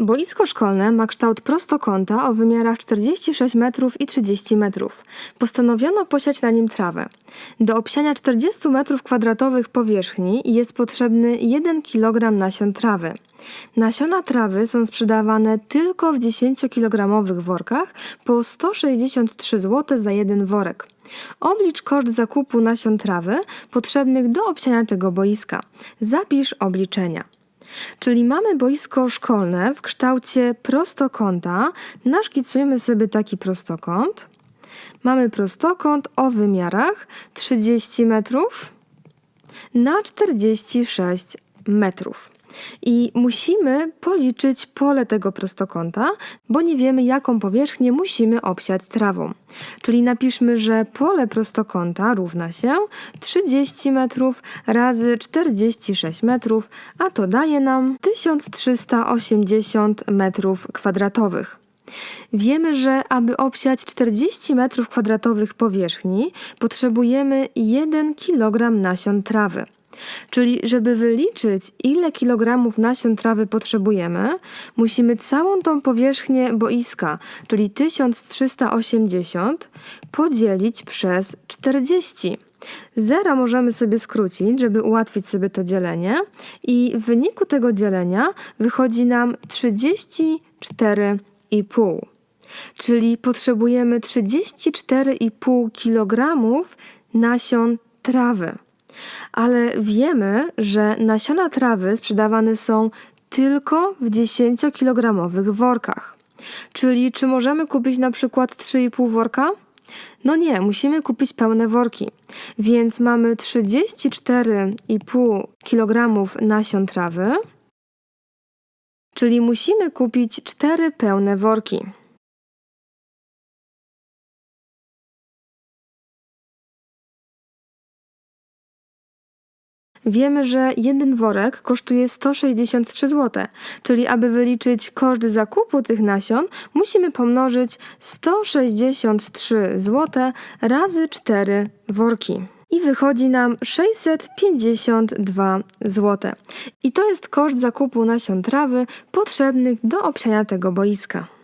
Boisko szkolne ma kształt prostokąta o wymiarach 46 metrów i 30 metrów. Postanowiono posiać na nim trawę. Do obsiania 40 metrów kwadratowych powierzchni jest potrzebny 1 kg nasion trawy. Nasiona trawy są sprzedawane tylko w 10-kilogramowych workach po 163 zł za jeden worek. Oblicz koszt zakupu nasion trawy potrzebnych do obsiania tego boiska. Zapisz obliczenia. Czyli mamy boisko szkolne w kształcie prostokąta. Naszkicujemy sobie taki prostokąt. Mamy prostokąt o wymiarach 30 metrów na 46 metrów. I musimy policzyć pole tego prostokąta, bo nie wiemy, jaką powierzchnię musimy obsiać trawą. Czyli napiszmy, że pole prostokąta równa się 30 metrów razy 46 metrów, a to daje nam 1380 metrów kwadratowych. Wiemy, że aby obsiać 40 m2 powierzchni, potrzebujemy 1 kg nasion trawy. Czyli, żeby wyliczyć, ile kilogramów nasion trawy potrzebujemy, musimy całą tą powierzchnię boiska, czyli 1380, podzielić przez 40. Zera możemy sobie skrócić, żeby ułatwić sobie to dzielenie, i w wyniku tego dzielenia wychodzi nam 34,5. Czyli potrzebujemy 34,5 kg nasion trawy. Ale wiemy, że nasiona trawy sprzedawane są tylko w 10-kilogramowych workach. Czyli czy możemy kupić na przykład 3,5 worka? No nie, musimy kupić pełne worki. Więc mamy 34,5 kg nasion trawy, czyli musimy kupić 4 pełne worki. Wiemy, że jeden worek kosztuje 163 zł, czyli aby wyliczyć koszt zakupu tych nasion, musimy pomnożyć 163 zł razy 4 worki. I wychodzi nam 652 zł. I to jest koszt zakupu nasion trawy potrzebnych do obsiania tego boiska.